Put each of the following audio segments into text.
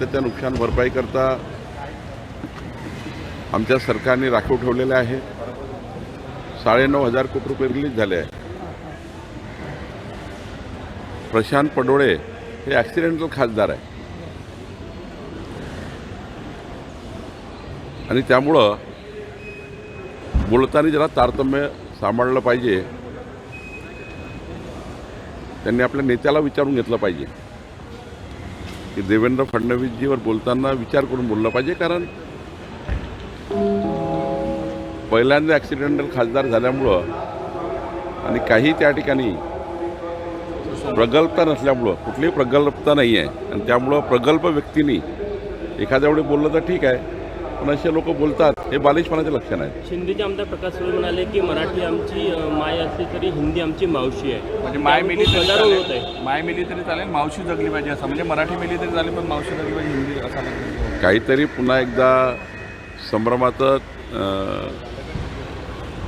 त्याच्या नुकसान भरपाईकरता आमच्या सरकारने राखीव ठेवलेले आहे. साडेनऊ हजार कोटी रुपये रिलीज झाले आहे. प्रशांत पडोळे हे ॲक्सिडेंटल खासदार आहे. आणि त्यामुळं बोलताना जरा तारतम्य सांभाळलं पाहिजे. त्यांनी आपल्या नेत्याला विचारून घेतलं पाहिजे. की देवेंद्र फडणवीसजीवर बोलताना विचार करून बोललं पाहिजे कारण पहिल्यांदा ॲक्सिडेंटल खासदार झाल्यामुळं आणि काही त्या ठिकाणी प्रगल्भता नसल्यामुळं कुठलीही प्रगल्भता नाही आहे आणि त्यामुळं प्रगल्भ व्यक्तींनी एखाद्या वेळी बोललं तर ठीक आहे. पण असे लोक बोलतात हे बालिशपणाचे लक्षण आहे शिंदेचे आमदार प्रकाश सुरे म्हणाले की मराठी आमची माय असली तरी हिंदी आमची मावशी आहे. म्हणजे माय मिली तरी होत आहे. माय मिली तरी चालेल मावशी जगली पाहिजे असं. म्हणजे मराठी मिली तरी चालेल पण मावशी जगली पाहिजे हिंदी असा. काहीतरी पुन्हा एकदा संभ्रमाचं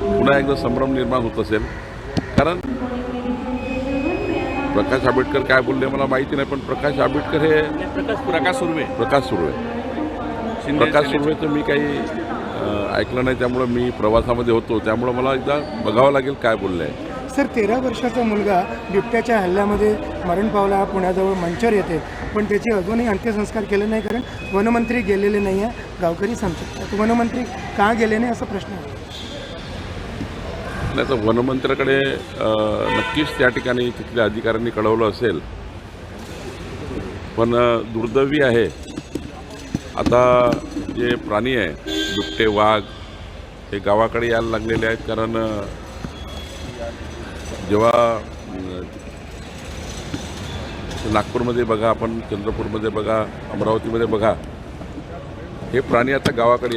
पुन्हा एकदा संभ्रम निर्माण होत असेल. कारण प्रकाश आंबेडकर काय बोलले मला माहिती नाही पण प्रकाश आंबेडकर हे प्रकाश प्रकाश सुर्वे. प्रकाश सुर्वे. प्रकाश. सुर्वेचं मी काही ऐकलं नाही त्यामुळं मी प्रवासामध्ये होतो. त्यामुळं मला एकदा बघावं लागेल काय बोललं आहे सर तेरा वर्षाचा मुलगा बिबट्याच्या हल्ल्यामध्ये मरण पावला पुण्याजवळ मंचर येते पण त्याचे अजूनही अंत्यसंस्कार केले नाही कारण वनमंत्री गेलेले नाही आहे गावकरी सांगतात. वनमंत्री का गेले नाही असा प्रश्न आहे. नाही तर वनमंत्र्याकडे नक्कीच त्या ठिकाणी तिथल्या अधिकाऱ्यांनी कळवलं असेल. पण दुर्दैवी आहे आता जे प्राणी आहे बिबटे वाघ हे गावाकडे यायला लागलेले आहेत कारण जेव्हा नागपूरमध्ये बघा आपण चंद्रपूरमध्ये बघा अमरावतीमध्ये बघा हे प्राणी आता गावाकडे